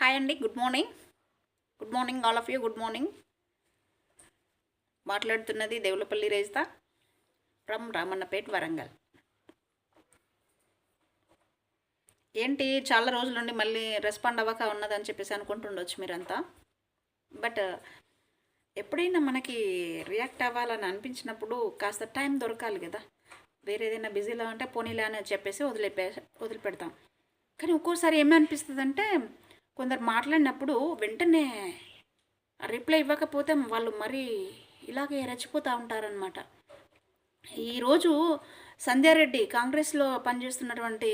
Hi అండి good morning good morning all of you good morning మాట్లాడుతున్నది Devulapalli Rejitha from Ramannapet Warangal. ఏంటి చాలా రోజుల నుండి మళ్ళీ రెస్పాండ్ అవ్వక ఉన్నదని చెప్పేసి అనుకుంటుండొచ్చు మీరంతా. బట్ ఎప్పుడైనా మనకి రియాక్ట్ అవ్వాలని అనిపించినప్పుడు కాస్త టైం దొరకాలి కదా. వేరే ఏదైనా బిజీలో ఉంటే పోనీలే అని చెప్పేసి వదిలిపే వదిలిపెడతాం. కానీ ఒక్కోసారి ఏమనిపిస్తుంది అంటే కొందరు మాట్లాడినప్పుడు వెంటనే రిప్లై ఇవ్వకపోతే వాళ్ళు మరీ ఇలాగే రెచ్చిపోతూ ఉంటారనమాట ఈరోజు సంధ్యారెడ్డి కాంగ్రెస్లో పనిచేస్తున్నటువంటి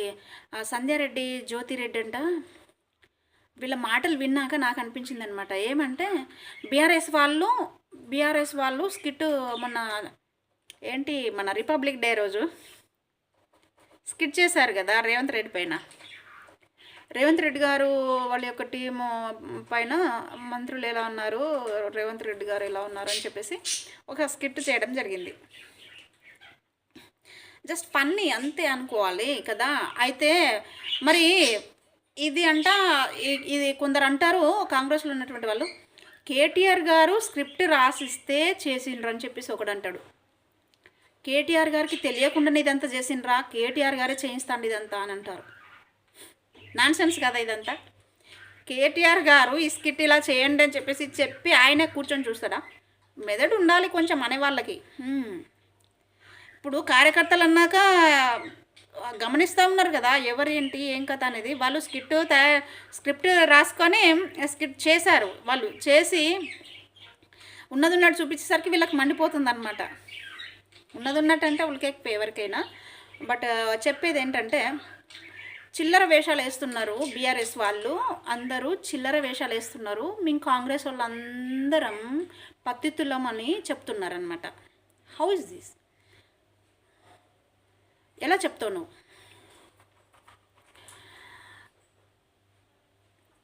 సంధ్యారెడ్డి జ్యోతిరెడ్డి అంట వీళ్ళ మాటలు విన్నాక నాకు అనిపించింది అనమాట ఏమంటే బీఆర్ఎస్ వాళ్ళు బీఆర్ఎస్ వాళ్ళు స్కిట్ మొన్న ఏంటి మన రిపబ్లిక్ డే రోజు స్కిట్ చేశారు కదా రేవంత్ రెడ్డి పైన. రేవంత్ రెడ్డి గారు వాళ్ళ యొక్క టీము పైన మంత్రులు ఎలా ఉన్నారు? రేవంత్ రెడ్డి గారు ఎలా ఉన్నారు అని చెప్పేసి ఒక స్కిట్ చేయడం జరిగింది. జస్ట్ ఫన్నీ అంతే అనుకోవాలి కదా? అయితే మరి ఇది అంట ఇది కొందరు అంటారు కాంగ్రెస్లో ఉన్నటువంటి వాళ్ళు కేటీఆర్ గారు స్క్రిప్ట్ రాసిస్తే చేసిండ్రు అని చెప్పేసి ఒకడు అంటాడు. కేటీఆర్ గారికి తెలియకుండానే ఇదంతా చేసిండ్రా? కేటీఆర్ గారే చేయిస్తాండి ఇదంతా అని అంటారు. నాన్ సెన్స్ కదా ఇదంతా? కేటీఆర్ గారు ఈ స్కిట్ ఇలా చేయండి అని చెప్పేసి చెప్పి ఆయనే కూర్చొని చూస్తాడా? మెదడు ఉండాలి కొంచెం అనేవాళ్ళకి వాళ్ళకి. ఇప్పుడు కార్యకర్తలు అన్నాక గమనిస్తూ ఉన్నారు కదా ఎవరేంటి ఏం కథ అనేది. వాళ్ళు స్కిట్ తయా స్క్రిప్ట్ రాసుకొని స్కిట్ చేశారు. వాళ్ళు చేసి ఉన్నది ఉన్నట్టు చూపించేసరికి వీళ్ళకి మండిపోతుంది అనమాట ఉన్నది ఉన్నట్టు అంటే వాళ్ళకి ఎవరికైనా బట్ చెప్పేది ఏంటంటే చిల్లర వేషాలు వేస్తున్నారు బీఆర్ఎస్ వాళ్ళు. అందరూ చిల్లర వేషాలు వేస్తున్నారు. మేము కాంగ్రెస్ వాళ్ళు అందరం పత్తితులం అని చెప్తున్నారనమాట హౌ ఇస్ దిస్ ఎలా చెప్తావు నువ్వు?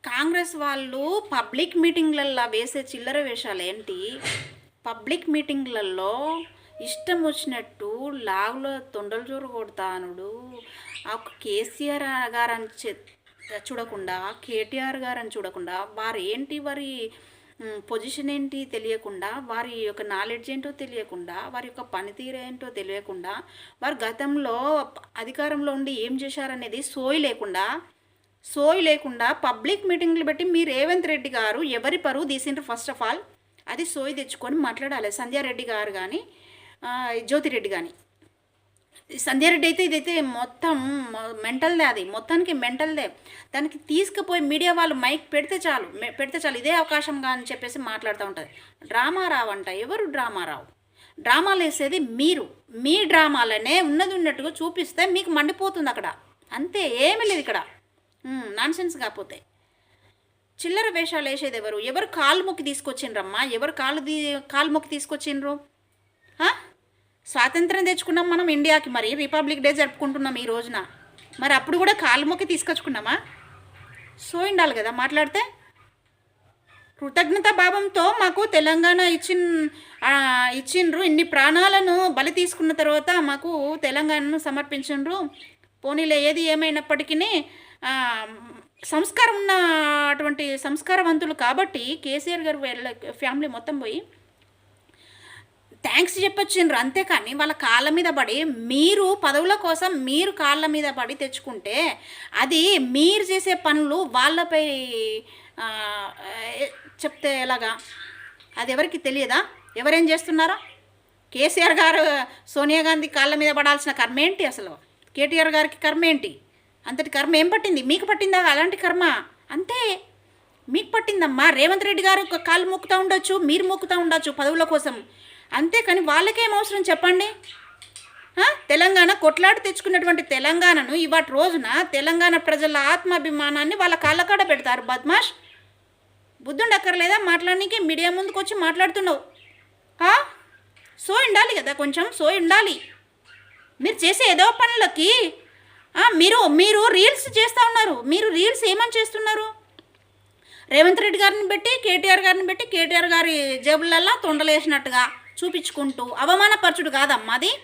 కాంగ్రెస్ వాళ్ళు పబ్లిక్ మీటింగ్లల్లో వేసే చిల్లర వేషాలు ఏంటి పబ్లిక్ మీటింగ్లలో ఇష్టం వచ్చినట్టు లాగులో తొండలు జోరు కొడతానుడు ఆ కేసీఆర్ గారని అని చూడకుండా కేటీఆర్ గారని చూడకుండా వారు ఏంటి వారి పొజిషన్ ఏంటి తెలియకుండా వారి యొక్క నాలెడ్జ్ ఏంటో తెలియకుండా వారి యొక్క పనితీరు ఏంటో తెలియకుండా వారు గతంలో అధికారంలో ఉండి ఏం చేశారనేది సోయి లేకుండా సోయి లేకుండా పబ్లిక్ మీటింగ్లు పెట్టి మీ రేవంత్ రెడ్డి గారు ఎవరి పరువు తీసిండ్రు ఫస్ట్ ఆఫ్ ఆల్ అది సోయి తెచ్చుకొని మాట్లాడాలి. సంధ్యారెడ్డి గారు కానీ జ్యోతిరెడ్డి కానీ సంధ్యారెడ్డి అయితే ఇదైతే మొత్తం మెంటల్దే అది. మొత్తానికి మెంటల్దే దానికి తీసుకుపోయి మీడియా వాళ్ళు మైక్ పెడితే చాలు. పెడితే చాలు. ఇదే అవకాశంగా అని చెప్పేసి మాట్లాడుతూ ఉంటుంది. డ్రామారావు అంట. ఎవరు డ్రామారావు? డ్రామాలు వేసేది మీరు. మీ డ్రామాలనే ఉన్నది ఉన్నట్టుగా చూపిస్తే మీకు మండిపోతుంది అక్కడ. అంతే. ఏమీ లేదు ఇక్కడ. నాన్ సెన్స్ కాకపోతే చిల్లర వేషాలు వేసేది ఎవరు? ఎవరు కాలు మొక్కి తీసుకొచ్చిండ్రమ్మా? ఎవరు కాలు దీ కాలు మొక్కి తీసుకొచ్చిండ్రు? స్వాతంత్రం తెచ్చుకున్నాం మనం ఇండియాకి మరి రిపబ్లిక్ డే జరుపుకుంటున్నాం ఈ రోజున. మరి అప్పుడు కూడా కాలు మొక్కి తీసుకొచ్చుకున్నామా? సో ఉండాలి కదా మాట్లాడితే. కృతజ్ఞత భావంతో మాకు తెలంగాణ ఇచ్చిన్ ఇచ్చిండ్రు ఇన్ని ప్రాణాలను బలి తీసుకున్న తర్వాత మాకు తెలంగాణను సమర్పించిండ్రు. పోనీలే ఏది ఏమైనప్పటికీ సంస్కారం ఉన్న అటువంటి సంస్కారవంతులు కాబట్టి కేసీఆర్ గారు ఫ్యామిలీ మొత్తం పోయి థ్యాంక్స్ చెప్పొచ్చిండ్రు అంతేకాని వాళ్ళ కాళ్ళ మీద పడి మీరు పదవుల కోసం మీరు కాళ్ళ మీద పడి తెచ్చుకుంటే అది మీరు చేసే పనులు వాళ్ళపై చెప్తే ఎలాగా? అది ఎవరికి తెలియదా? ఎవరేం చేస్తున్నారా? కేసీఆర్ గారు సోనియా గాంధీ కాళ్ళ మీద పడాల్సిన కర్మ ఏంటి అసలు? కేటీఆర్ గారికి కర్మ ఏంటి? అంతటి కర్మ ఏం పట్టింది? మీకు పట్టిందా అలాంటి కర్మ? అంతే. మీకు పట్టిందమ్మా? రేవంత్ రెడ్డి గారు ఒక కాలు మొక్కుతూ ఉండొచ్చు మీరు మొక్కుతూ ఉండొచ్చు పదవుల కోసం. అంతేకాని వాళ్ళకేం అవసరం చెప్పండి? తెలంగాణ కొట్లాడి తెచ్చుకున్నటువంటి తెలంగాణను ఇవాటి రోజున తెలంగాణ ప్రజల ఆత్మాభిమానాన్ని వాళ్ళ కాళ్ళకాడ పెడతారు. బద్మాష్ బుద్ధుండక్కర్లేదా? మాట్లాడడానికి మీడియా ముందుకు వచ్చి మాట్లాడుతున్నావు సో ఉండాలి కదా కొంచెం సో ఉండాలి. మీరు చేసే ఏదో పనులకి మీరు మీరు రీల్స్ చేస్తూ ఉన్నారు. మీరు రీల్స్ ఏమని చేస్తున్నారు? రేవంత్ రెడ్డి గారిని పెట్టి కేటీఆర్ గారిని పెట్టి కేటీఆర్ గారి జేబులల్లా తొండలేసినట్టుగా. చూపించుకుంటూ అవమానపరచుడు కాదమ్మా అది.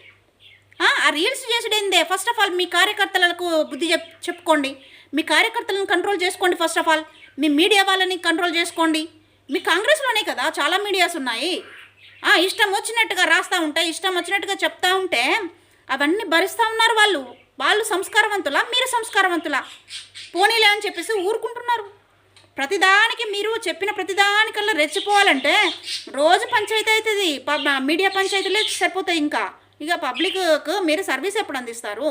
ఆ రీల్స్ చేసుడేందే? ఫస్ట్ ఆఫ్ ఆల్ మీ కార్యకర్తలకు బుద్ధి చెప్ చెప్పుకోండి. మీ కార్యకర్తలను కంట్రోల్ చేసుకోండి ఫస్ట్ ఆఫ్ ఆల్ మీ మీడియా వాళ్ళని కంట్రోల్ చేసుకోండి. మీ కాంగ్రెస్లోనే కదా చాలా మీడియాస్ ఉన్నాయి. ఆ, ఇష్టం వచ్చినట్టుగా రాస్తూ ఉంటే ఇష్టం వచ్చినట్టుగా చెప్తా ఉంటే అవన్నీ భరిస్తూ ఉన్నారు వాళ్ళు. వాళ్ళు సంస్కారవంతులా? మీరు సంస్కారవంతులా? పోనీలే అని చెప్పేసి ఊరుకుంటున్నారు. ప్రతిదానికి మీరు చెప్పిన ప్రతిదానికల్లా రెచ్చిపోవాలంటే రోజు పంచాయతీ అవుతుంది. పబ్ మీడియా పంచాయతీలే సరిపోతాయి ఇంకా. ఇక పబ్లిక్కు మీరు సర్వీస్ ఎప్పుడు అందిస్తారు?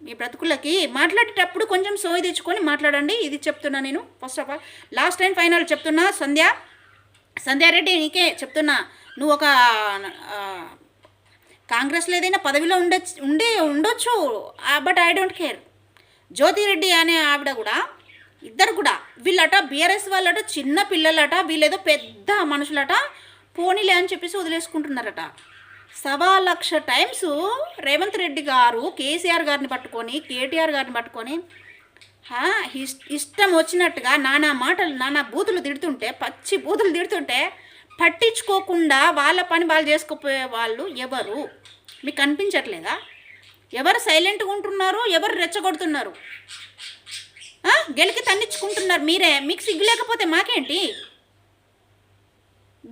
మీ బ్రతుకులకి మాట్లాడేటప్పుడు కొంచెం సోయి తెచ్చుకొని మాట్లాడండి. ఇది చెప్తున్నా నేను. First of all last time final చెప్తున్నా. సంధ్య సంధ్యారెడ్డి నీకే చెప్తున్నా. నువ్వు ఒక కాంగ్రెస్లో ఏదైనా పదవిలో ఉండొచ్చు ఉండి ఉండొచ్చు but I don't care Jyothi Reddy అనే ఆవిడ కూడా ఇద్దరు కూడా. వీళ్ళట బీఆర్ఎస్ వాళ్ళట చిన్న పిల్లలట వీళ్ళేదో పెద్ద మనుషులట. పోనీలే అని చెప్పేసి వదిలేసుకుంటున్నారట. సవా లక్ష టైమ్స్ రేవంత్ రెడ్డి గారు కేసీఆర్ గారిని పట్టుకొని కేటీఆర్ గారిని పట్టుకొని ఇష్టం వచ్చినట్టుగా నానా మాటలు నానా బూతులు తిడుతుంటే పచ్చి బూతులు తిడుతుంటే పట్టించుకోకుండా వాళ్ళ పని వాళ్ళు చేసుకోపోయే వాళ్ళు ఎవరు? మీకు కనిపించట్లేదా ఎవరు సైలెంట్గా ఉంటున్నారు? ఎవరు రెచ్చగొడుతున్నారు? గెలికి తన్నించుకుంటున్నారు మీరే. మీకు సిగ్గు లేకపోతే మాకేంటి?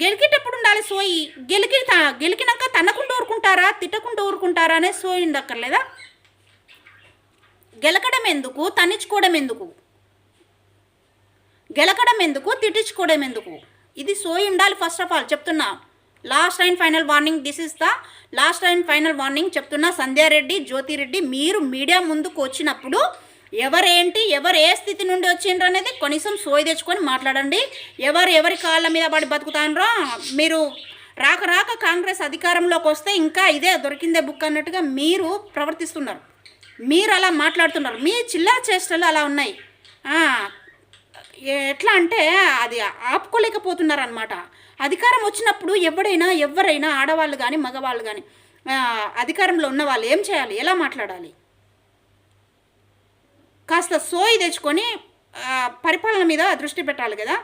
గెలికేటప్పుడు ఉండాలి సోయి? గెలికి గెలికినాక తనకుండా ఊరుకుంటారా తిట్టకుండా ఊరుకుంటారా అనే సోయి ఉండక్కర్లేదా గెలకడం ఎందుకు? తన్నించుకోవడం ఎందుకు? గెలకడం ఎందుకు? తిట్టించుకోవడం ఎందుకు? ఇది సోయి ఉండాలి ఫస్ట్ ఆఫ్ ఆల్ చెప్తున్నా. Last and final warning this is the last and final warning చెప్తున్నా సంధ్యారెడ్డి జ్యోతిరెడ్డి. మీరు మీడియా ముందుకు వచ్చినప్పుడు ఎవరేంటి ఎవరు ఏ స్థితి నుండి వచ్చిండ్రు అనేది కనీసం సోయి తెచ్చుకొని మాట్లాడండి. ఎవరు ఎవరి కాళ్ళ మీద పడి బతుకుతానరో మీరు రాక రాక కాంగ్రెస్ అధికారంలోకి వస్తే ఇంకా ఇదే దొరికిందే బుక్ అన్నట్టుగా మీరు ప్రవర్తిస్తున్నారు. మీరు అలా మాట్లాడుతున్నారు. మీ చిల్లా చేష్టలు అలా ఉన్నాయి. ఎట్లా అంటే అది ఆపుకోలేకపోతున్నారు అనమాట అధికారం వచ్చినప్పుడు ఎవడైనా ఎవరైనా ఆడవాళ్ళు కానీ మగవాళ్ళు కానీ అధికారంలో ఉన్న వాళ్ళు ఏం చేయాలి? ఎలా మాట్లాడాలి? కాస్త సోయి తెచ్చుకొని పరిపాలన మీద దృష్టి పెట్టాలి కదా.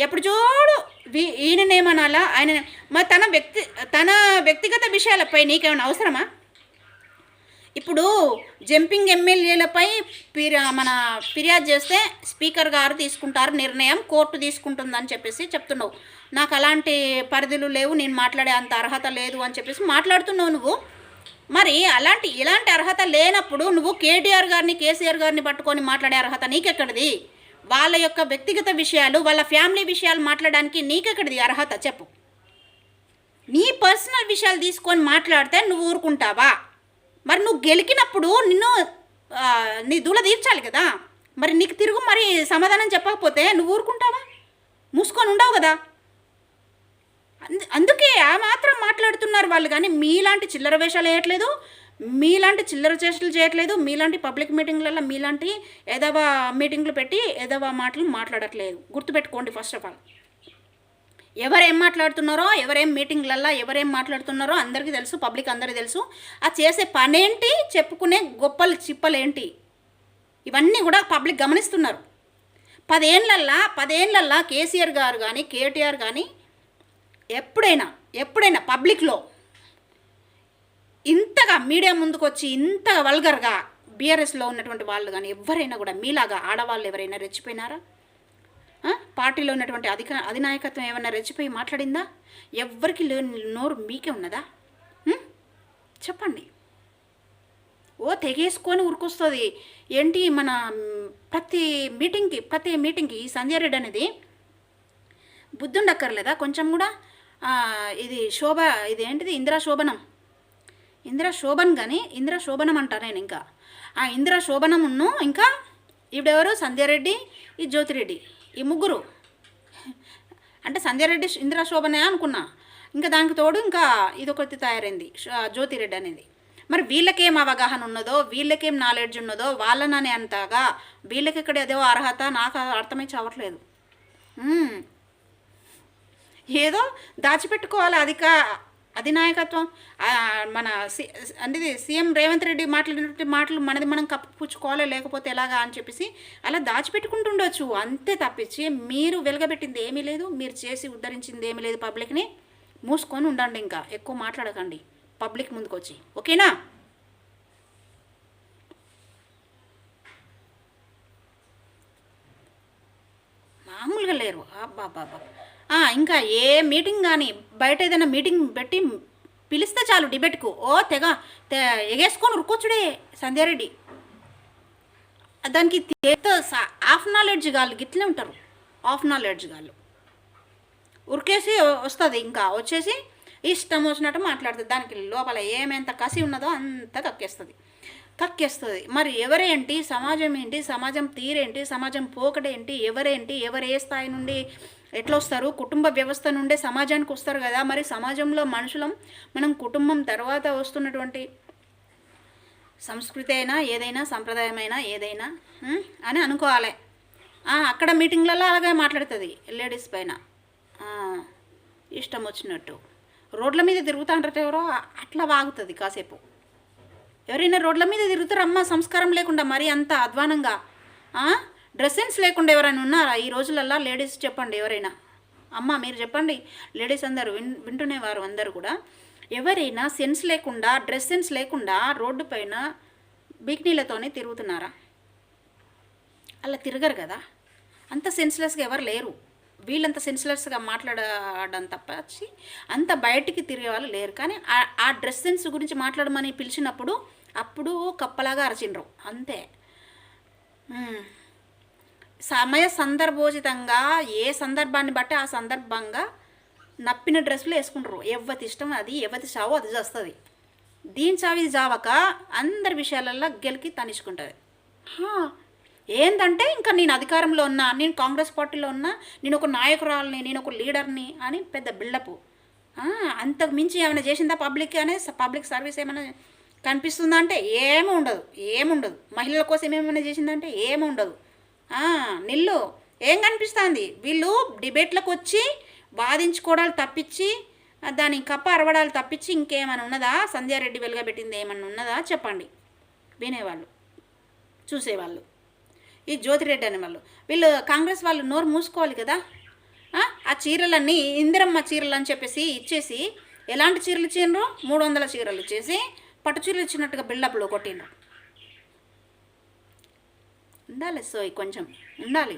ఎప్పుడు చూడు వీ- ఈయననేమనాలా ఆయన మరి తన వ్యక్తి తన వ్యక్తిగత విషయాలపై నీకేమైనా అవసరమా? ఇప్పుడు జంపింగ్ ఎమ్మెల్యేలపై ఫిర్యా మన ఫిర్యాదు చేస్తే స్పీకర్ గారు తీసుకుంటారు నిర్ణయం కోర్టు తీసుకుంటుందని చెప్పేసి చెప్తున్నావు. నాకు అలాంటి పరిధులు లేవు నేను మాట్లాడే అంత అర్హత లేదు అని చెప్పేసి మాట్లాడుతున్నావు నువ్వు. మరి అలాంటి ఇలాంటి అర్హత లేనప్పుడు నువ్వు కేటీఆర్ గారిని కేసీఆర్ గారిని పట్టుకొని మాట్లాడే అర్హత నీకెక్కడిది? వాళ్ళ యొక్క వ్యక్తిగత విషయాలు వాళ్ళ ఫ్యామిలీ విషయాలు మాట్లాడడానికి నీకెక్కడిది అర్హత? చెప్పు. నీ పర్సనల్ విషయాలు తీసుకొని మాట్లాడితే నువ్వు ఊరుకుంటావా? మరి నువ్వు గెలికినప్పుడు నిన్ను నీ దూల తీర్చాలి కదా? మరి నీకు తిరుగు మరి సమాధానం చెప్పకపోతే నువ్వు ఊరుకుంటావా? మూసుకొని ఉండవు కదా? అందుకే ఆ మాత్రం మాట్లాడుతున్నారు వాళ్ళు. కానీ మీలాంటి చిల్లర వేషాలు వేయట్లేదు. మీలాంటి చిల్లర చేష్టలు చేయట్లేదు. మీలాంటి పబ్లిక్ మీటింగ్లలో మీలాంటి ఏదవ మీటింగ్లు పెట్టి ఏదవ మాటలు మాట్లాడట్లేదు. గుర్తుపెట్టుకోండి ఫస్ట్ ఆఫ్ ఆల్. ఎవరేం మాట్లాడుతున్నారో ఎవరేం మీటింగ్లల్లో ఎవరేం మాట్లాడుతున్నారో అందరికీ తెలుసు పబ్లిక్ అందరికీ తెలుసు. ఆ చేసే పనేంటి చెప్పుకునే గొప్పలు చిప్పలేంటి? ఇవన్నీ కూడా పబ్లిక్ గమనిస్తున్నారు. పదేళ్ళల్లా పదేళ్ళల్లా కేసీఆర్ గారు కానీ కేటీఆర్ కానీ ఎప్పుడైనా ఎప్పుడైనా పబ్లిక్లో ఇంతగా మీడియా ముందుకు వచ్చి ఇంతగా వల్గర్గా బీఆర్ఎస్లో ఉన్నటువంటి వాళ్ళు కానీ ఎవరైనా కూడా మీలాగా ఆడవాళ్ళు ఎవరైనా రెచ్చిపోయినారా? పార్టీలో ఉన్నటువంటి అధిక అధినాయకత్వం ఏమైనా రెచ్చిపోయి మాట్లాడిందా? ఎవ్వరికి లేని నోరు మీకే ఉన్నదా? చెప్పండి. ఓ తెగేసుకొని ఉరికొస్తుంది. ఏంటి మన ప్రతి మీటింగ్కి ప్రతి మీటింగ్కి ఈ సంజయ్ రెడ్డి అనేది బుద్ధుండక్కర్లేదా కొంచెం కూడా? ఇది శోభ ఇది ఏంటిది? ఇందిరా శోభనం. ఇందిరా శోభన్ కానీ ఇందిరా శోభనం అంటా నేను ఇంకా. ఆ ఇందిరా శోభనమును ఇంకా ఈవిడెవరు? సంధ్యారెడ్డి ఈ జ్యోతిరెడ్డి ఈ ముగ్గురు. అంటే సంధ్యారెడ్డి ఇందిరా శోభనే అనుకున్నా. ఇంకా దానికి తోడు ఇంకా ఇదొకటి తయారైంది జ్యోతిరెడ్డి అనేది. మరి వీళ్ళకేం అవగాహన ఉన్నదో వీళ్ళకేం నాలెడ్జ్ ఉన్నదో వాళ్ళననే అంతగా వీళ్ళకి ఇక్కడ ఏదో అర్హత నాకు అర్థమై చావట్లేదు. ఏదో దాచిపెట్టుకోవాలి అధిక అధినాయకత్వం. మన సి అంటే ఇది సీఎం రేవంత్ రెడ్డి మాట్లాడినటువంటి మాటలు మనది మనం కప్పుపుచ్చుకోవాలి లేకపోతే ఎలాగా అని చెప్పేసి అలా దాచిపెట్టుకుంటుండొచ్చు. అంతే తప్పించి మీరు వెలగబెట్టింది ఏమీ లేదు మీరు చేసి ఉద్ధరించింది ఏమీ లేదు పబ్లిక్ని. మూసుకొని ఉండండి ఇంకా ఎక్కువ మాట్లాడకండి. పబ్లిక్ ముందుకొచ్చి. ఓకేనా? మామూలుగా లేరు. అబ్బా బాబా ఇంకా ఏ మీటింగ్ కానీ బయట ఏదైనా మీటింగ్ పెట్టి పిలిస్తే చాలు డిబేట్కు. ఓ తెగ తె ఎగేసుకొని ఉరుకొచ్చుడే సంధ్యారెడ్డి. దానికి హాఫ్ నాలెడ్జ్ గాళ్ళు గిట్లే ఉంటారు. హాఫ్ నాలెడ్జ్ గాళ్ళు. ఉరికేసి వస్తుంది ఇంకా. వచ్చేసి ఇష్టం వచ్చినట్టు మాట్లాడుతుంది. దానికి లోపల ఏమెంత కసి ఉన్నదో అంత కక్కేస్తుంది. కక్కేస్తుంది. మరి ఎవరేంటి? సమాజం ఏంటి? సమాజం తీరేంటి? సమాజం పోకడేంటి? ఎవరేంటి? ఎవరు ఏ స్థాయి నుండి ఎట్లా వస్తారు కుటుంబ వ్యవస్థ నుండే సమాజానికి వస్తారు కదా. మరి సమాజంలో మనుషులం మనం కుటుంబం తర్వాత వస్తున్నటువంటి సంస్కృతి అయినా ఏదైనా సంప్రదాయమైనా ఏదైనా అని అనుకోవాలి. అక్కడ మీటింగ్లలో అలాగే మాట్లాడుతుంది లేడీస్ పైన. ఇష్టం వచ్చినట్టు. రోడ్ల మీద తిరుగుతా అంటారు ఎవరో అట్లా వాగుతుంది కాసేపు. ఎవరైనా రోడ్ల మీద తిరుగుతారమ్మా సంస్కారం లేకుండా మరీ అంత అధ్వానంగా. డ్రెస్ సెన్స్ లేకుండా ఎవరైనా ఉన్నారా? ఈ రోజులల్లో లేడీస్ చెప్పండి ఎవరైనా. అమ్మ మీరు చెప్పండి. లేడీస్ అందరూ విన్ వింటునేవారు అందరూ కూడా. ఎవరైనా సెన్స్ లేకుండా డ్రెస్ సెన్స్ లేకుండా రోడ్డు పైన బిక్నీలతోనే తిరుగుతున్నారా? అలా తిరగరు కదా. అంత సెన్స్లెస్గా ఎవరు లేరు. వీళ్ళంత సెన్స్లెస్గా మాట్లాడడం తప్పచ్చి అంత బయటికి తిరిగే వాళ్ళు లేరు. కానీ ఆ- ఆ డ్రెస్ సెన్స్ గురించి మాట్లాడమని పిలిచినప్పుడు అప్పుడు కప్పలాగా అరచిండ్రు. అంతే. సమయ సందర్భోచితంగా ఏ సందర్భాన్ని బట్టి ఆ సందర్భంగా నప్పిన డ్రెస్సులు వేసుకుంటారు. ఎవరి ఇష్టం అది ఎవరి చావు అది చేస్తుంది. దీని చావు ఇది చావక అందరి విషయాలల్లో గెలికి తనిచుకుంటుంది ఏంటంటే ఇంకా నేను అధికారంలో ఉన్నా నేను కాంగ్రెస్ పార్టీలో ఉన్నా నేను ఒక నాయకురాలని నేను ఒక లీడర్ని అని పెద్ద బిల్డప్. అంతకు మించి ఏమైనా చేసిందా పబ్లిక్ అనే పబ్లిక్ సర్వీస్ ఏమైనా కనిపిస్తుందా అంటే ఏమీ ఉండదు ఏముండదు మహిళల కోసం ఏమైనా చేసిందంటే ఏమి ఉండదు. నిల్లు. ఏం కనిపిస్తుంది? వీళ్ళు డిబేట్లకు వచ్చి వాదించుకోవడాలు తప్పించి దాని కప్ప అరవడాలు తప్పించి ఇంకేమైనా ఉన్నదా? సంధ్యారెడ్డి వెలుగబెట్టింది ఏమైనా ఉన్నదా? చెప్పండి. వినేవాళ్ళు. చూసేవాళ్ళు. ఈ జ్యోతిరెడ్డి అనే వాళ్ళు వీళ్ళు కాంగ్రెస్ వాళ్ళు నోరు మూసుకోవాలి కదా? ఆ, ఆ చీరలన్నీ ఇందిరమ్మ చీరలు అని చెప్పేసి ఇచ్చేసి ఎలాంటి చీరలు ఇచ్చిండ్రు? మూడు వందల చీరలు ఇచ్చేసి పట్టు చీరలు ఇచ్చినట్టుగా బిల్డప్లో కొట్టిండ్రు. ఉండాలి సోయ్ కొంచెం ఉండాలి.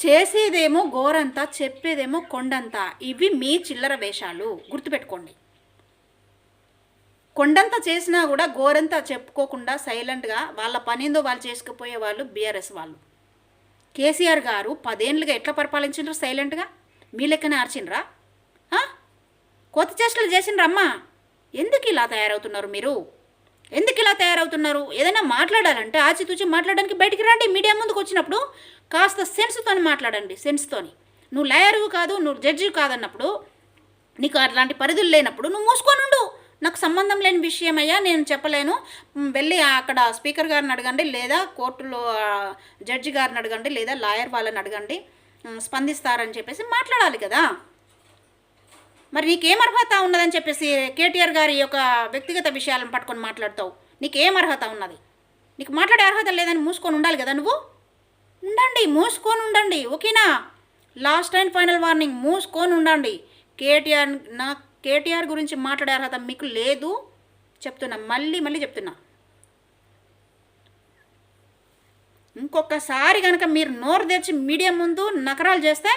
చేసేదేమో గోరంత చెప్పేదేమో కొండంత. ఇవి మీ చిల్లర వేషాలు గుర్తుపెట్టుకోండి. కొండంత చేసినా కూడా గోరంత చెప్పుకోకుండా సైలెంట్గా వాళ్ళ పనిందో వాళ్ళు చేసుకుపోయే వాళ్ళు బీఆర్ఎస్ వాళ్ళు. కేసీఆర్ గారు పదేండ్లుగా ఎట్లా పరిపాలించిండ్రు సైలెంట్గా? మీ లెక్కనే ఆర్చిండ్రా? కొత్త చేష్టలు చేసిండ్రమ్మా. ఎందుకు ఇలా తయారవుతున్నారు మీరు? ఎందుకు ఇలా తయారవుతున్నారు? ఏదైనా మాట్లాడాలంటే ఆచితూచి మాట్లాడడానికి బయటికి రండి. మీడియా ముందుకు వచ్చినప్పుడు కాస్త సెన్స్తో మాట్లాడండి సెన్స్తోని నువ్వు లాయరు కాదు నువ్వు జడ్జి కాదన్నప్పుడు నీకు అట్లాంటి పరిధులు లేనప్పుడు నువ్వు మూసుకొని ఉండు. నాకు సంబంధం లేని విషయం అయ్యా నేను చెప్పలేను. వెళ్ళి అక్కడ స్పీకర్ గారిని అడగండి లేదా కోర్టులో జడ్జి గారిని అడగండి లేదా లాయర్ వాళ్ళని అడగండి. స్పందిస్తారని చెప్పేసి మాట్లాడాలి కదా. మరి నీకేం అర్హత ఉన్నదని చెప్పేసి కేటీఆర్ గారి యొక్క వ్యక్తిగత విషయాలను పట్టుకొని మాట్లాడతావు. నీకేం అర్హత ఉన్నది? నీకు మాట్లాడే అర్హత లేదని మూసుకొని ఉండాలి కదా నువ్వు? ఉండండి మూసుకొని ఉండండి ఓకేనా? లాస్ట్ అండ్ ఫైనల్ వార్నింగ్ మూసుకొని ఉండండి. కేటీఆర్ నా కేటీఆర్ గురించి మాట్లాడే అర్హత మీకు లేదు. చెప్తున్నా మళ్ళీ మళ్ళీ చెప్తున్నా. ఇంకొకసారి కనుక మీరు నోరు తెచ్చి మీడియా ముందు నకరాలు చేస్తే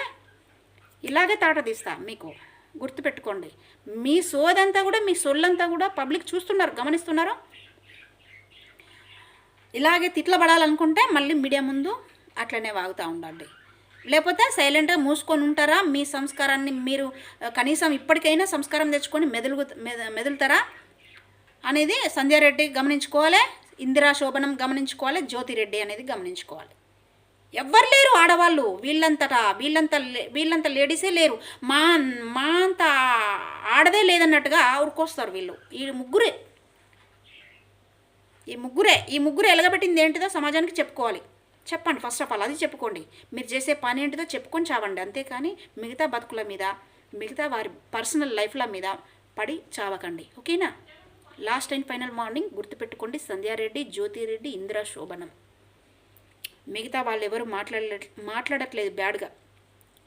ఇలాగే తాట తీస్తా మీకు. గుర్తుపెట్టుకోండి. మీ సోదంతా కూడా మీ సొల్లంతా కూడా పబ్లిక్ చూస్తున్నారు గమనిస్తున్నారు? ఇలాగే తిట్లబడాలనుకుంటే మళ్ళీ మీడియా ముందు అట్లనే వాగుతూ ఉండండి. లేకపోతే సైలెంట్గా మూసుకొని ఉంటారా? మీ సంస్కారాన్ని మీరు కనీసం ఇప్పటికైనా సంస్కారం తెచ్చుకొని మెదులుగు మెదులుతారా? అనేది సంధ్యారెడ్డి గమనించుకోవాలి. ఇందిరా శోభనం గమనించుకోవాలి. జ్యోతిరెడ్డి అనేది గమనించుకోవాలి. ఎవ్వరు లేరు ఆడవాళ్ళు. వీళ్ళంతటా వీళ్ళంత వీళ్ళంత లేడీసే లేరు. మా మా అంత ఆడదే లేదన్నట్టుగా ఊరుకొస్తారు వీళ్ళు. ఈ ముగ్గురే. ఈ ముగ్గురే ఈ ముగ్గురు ఎలగబెట్టింది ఏంటిదో సమాజానికి చెప్పుకోవాలి. చెప్పండి ఫస్ట్ ఆఫ్ ఆల్ అది చెప్పుకోండి. మీరు చేసే పని ఏంటిదో చెప్పుకొని చావండి. అంతేకాని మిగతా బతుకుల మీద మిగతా వారి పర్సనల్ లైఫ్ల మీద పడి చావకండి. ఓకేనా? లాస్ట్ అండ్ ఫైనల్ మార్నింగ్ గుర్తుపెట్టుకోండి. సంధ్యారెడ్డి జ్యోతిరెడ్డి ఇందిరా శోభనం. మిగతా వాళ్ళు ఎవరు మాట్లాడలే మాట్లాడట్లేదు బ్యాడ్గా.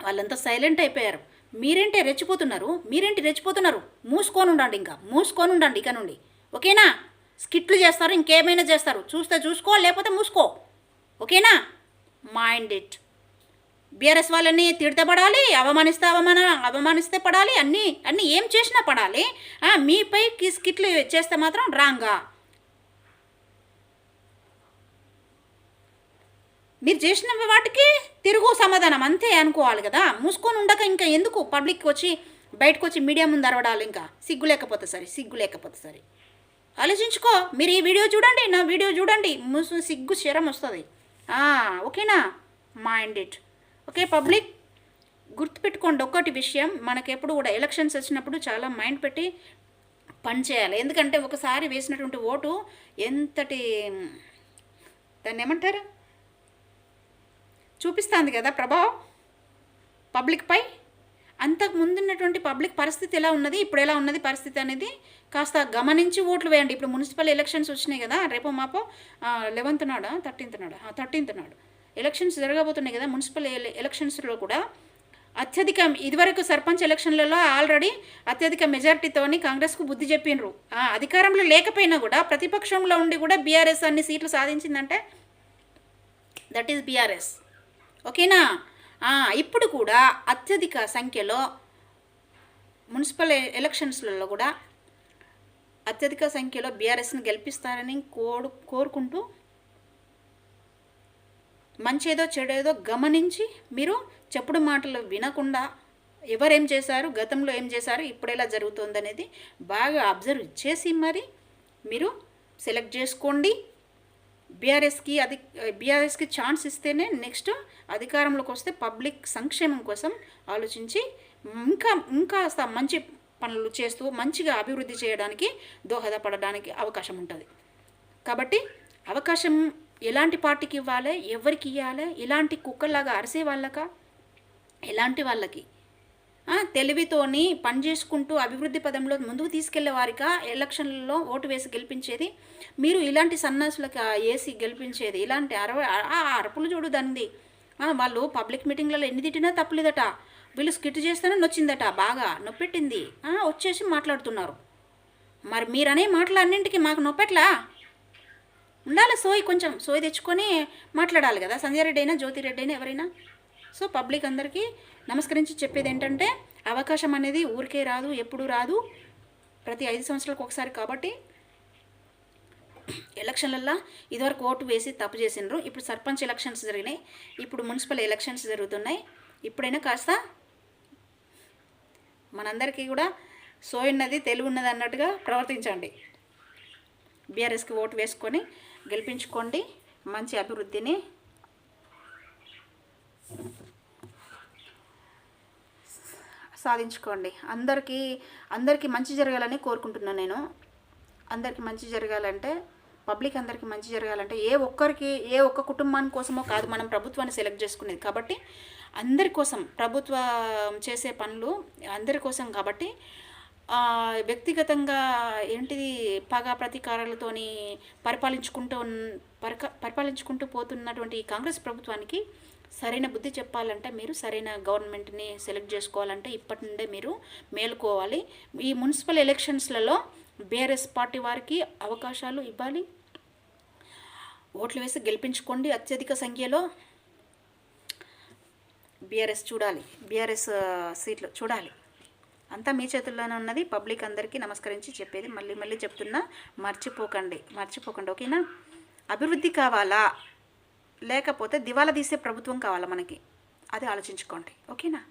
వాళ్ళంతా సైలెంట్ అయిపోయారు. మీరేంటే రెచ్చిపోతున్నారు? మీరేంటి రెచ్చిపోతున్నారు? మూసుకొని ఉండండి ఇంకా. మూసుకొని ఉండండి ఇక నుండి. ఓకేనా? స్కిట్లు చేస్తారు ఇంకేమైనా చేస్తారు. చూస్తే చూసుకో లేకపోతే మూసుకో. ఓకేనా? Mind it. బీఆర్ఎస్ వాళ్ళని తిడితే పడాలి అవమానిస్తే అవమాన అవమానిస్తే పడాలి అన్నీ అన్నీ ఏం చేసినా పడాలి. మీపై కి- స్కిట్లు చేస్తే మాత్రం రాంగా. మీరు చేసిన వాటికి తిరుగు సమాధానం అంతే అనుకోవాలి కదా. మూసుకొని ఉండక ఇంకా ఎందుకు? పబ్లిక్కి వచ్చి బయటకు వచ్చి మీడియా ముందు అరవడాలి ఇంకా. సిగ్గు లేకపోతే సరే సిగ్గు లేకపోతే సరే. ఆలోచించుకో. మీరు ఈ వీడియో చూడండి నా వీడియో చూడండి. ముసు సిగ్గు శరం వస్తుంది. ఓకేనా? Mind it. Okay public? గుర్తుపెట్టుకోండి ఒక్కటి విషయం. మనకెప్పుడు కూడా ఎలక్షన్స్ వచ్చినప్పుడు చాలా మైండ్ పెట్టి పని చేయాలి. ఎందుకంటే ఒకసారి వేసినటువంటి ఓటు ఎంతటి దాన్ని ఏమంటారు? చూపిస్తుంది కదా ప్రభావం? పబ్లిక్పై అంతకు ముందున్నటువంటి పబ్లిక్ పరిస్థితి ఎలా ఉన్నది? ఇప్పుడు ఎలా ఉన్నది పరిస్థితి అనేది కాస్త గమనించి ఓట్లు వేయండి. ఇప్పుడు మున్సిపల్ ఎలక్షన్స్ వచ్చినాయి కదా రేపో మాపో లెవెన్త్ నాడా థర్టీన్త్ నాడా? థర్టీన్త్ నాడు. ఎలక్షన్స్ జరగబోతున్నాయి కదా మున్సిపల్ ఎలక్షన్స్లో కూడా అత్యధిక ఇదివరకు సర్పంచ్ ఎలక్షన్లలో ఆల్రెడీ అత్యధిక మెజార్టీతోని కాంగ్రెస్కు బుద్ధి చెప్పిండ్రు ఆ, అధికారంలో లేకపోయినా కూడా ప్రతిపక్షంలో ఉండి కూడా బీఆర్ఎస్ అన్ని సీట్లు సాధించిందంటే దట్ ఈస్ బీఆర్ఎస్ ఓకేనా? ఇప్పుడు కూడా అత్యధిక సంఖ్యలో మున్సిపల్ ఎలక్షన్స్లలో కూడా అత్యధిక సంఖ్యలో బీఆర్ఎస్ని గెలిపిస్తారని కోడు కోరుకుంటూ మంచేదో చెడేదో గమనించి మీరు చెప్పుడు మాటలు వినకుండా ఎవరేం చేశారు గతంలో ఏం చేశారు ఇప్పుడు ఎలా జరుగుతుంది అనేది బాగా అబ్జర్వ్ చేసి మరి మీరు సెలెక్ట్ చేసుకోండి. బీఆర్ఎస్కి అది బీఆర్ఎస్కి ఛాన్స్ ఇస్తేనే నెక్స్ట్ అధికారంలోకి వస్తే పబ్లిక్ సంక్షేమం కోసం ఆలోచించి ఇంకా ఇంకా మంచి పనులు చేస్తూ మంచిగా అభివృద్ధి చేయడానికి దోహదపడడానికి అవకాశం ఉంటుంది. కాబట్టి అవకాశం ఎలాంటి పార్టీకి ఇవ్వాలి ఎవరికి ఇవ్వాలి ఇలాంటి కుక్కల్లాగా అరిసే వాళ్ళక? ఎలాంటి వాళ్ళకి? తెలివితోని పని చేసుకుంటూ అభివృద్ధి పదంలో ముందుకు తీసుకెళ్ళే వారిగా ఎలక్షన్లలో ఓటు వేసి గెలిపించేది? మీరు ఇలాంటి సన్నాసులకు వేసి గెలిపించేది? ఇలాంటి అరవ ఆ చూడు దానిది వాళ్ళు పబ్లిక్ మీటింగ్లలో ఎన్ని తిట్టినా తప్పులేదట. వీళ్ళు స్కిట్ చేస్తేనే నొచ్చిందట. బాగా నొప్పెట్టింది. వచ్చేసి మాట్లాడుతున్నారు. మరి మీరనే మాటలు అన్నింటికి మాకు నొప్పెట్లా? ఉండాలి సోయి కొంచెం. సోయి తెచ్చుకొని మాట్లాడాలి కదా. సంజయ్ రెడ్డి అయినా జ్యోతి రెడ్డి అయినా ఎవరైనా? సో పబ్లిక్ అందరికీ నమస్కరించి చెప్పేది ఏంటంటే అవకాశం అనేది ఊరికే రాదు ఎప్పుడు రాదు. ప్రతి ఐదు సంవత్సరాలకు ఒకసారి కాబట్టి ఎలక్షన్లల్లో ఇదివరకు ఓటు వేసి తప్పు చేసిండ్రు. ఇప్పుడు సర్పంచ్ ఎలక్షన్స్ జరిగినాయి. ఇప్పుడు మున్సిపల్ ఎలక్షన్స్ జరుగుతున్నాయి. ఇప్పుడైనా కాస్త మనందరికీ కూడా సోయున్నది తెలివి ఉన్నది అన్నట్టుగా ప్రవర్తించండి. బీఆర్ఎస్కి ఓటు వేసుకొని గెలిపించుకోండి. మంచి అభివృద్ధిని సాధించుకోండి. అందరికీ అందరికీ మంచి జరగాలని కోరుకుంటున్నాను నేను. అందరికీ మంచి జరగాలంటే పబ్లిక్ అందరికీ మంచి జరగాలంటే ఏ ఒక్కరికి ఏ ఒక్క కుటుంబాని కోసమో కాదు మనం ప్రభుత్వాన్ని సెలెక్ట్ చేసుకునేది. కాబట్టి అందరి కోసం ప్రభుత్వం చేసే పనులు అందరి కోసం కాబట్టి వ్యక్తిగతంగా ఏంటిది పగ ప్రతీకారాలతోని పరిపాలించుకుంటూ పరిక పరిపాలించుకుంటూ పోతున్నటువంటి కాంగ్రెస్ ప్రభుత్వానికి సరైన బుద్ధి చెప్పాలంటే మీరు సరైన గవర్నమెంట్ని సెలెక్ట్ చేసుకోవాలంటే ఇప్పటి నుండే మీరు మేలుకోవాలి. ఈ మున్సిపల్ ఎలక్షన్స్లలో బీఆర్ఎస్ పార్టీ వారికి అవకాశాలు ఇవ్వాలి. ఓట్లు వేసి గెలిపించుకోండి అత్యధిక సంఖ్యలో. బీఆర్ఎస్ చూడాలి. బీఆర్ఎస్ సీట్లు చూడాలి. అంతా మీ చేతుల్లోనే ఉన్నది. పబ్లిక్ అందరికీ నమస్కరించి చెప్పేది మళ్ళీ మళ్ళీ చెప్తున్నా మర్చిపోకండి. మర్చిపోకండి ఓకేనా? అభివృద్ధి కావాలా? లేకపోతే దివాలా తీసే ప్రభుత్వం కావాలా మనకి? అది ఆలోచించుకోండి. ఓకేనా?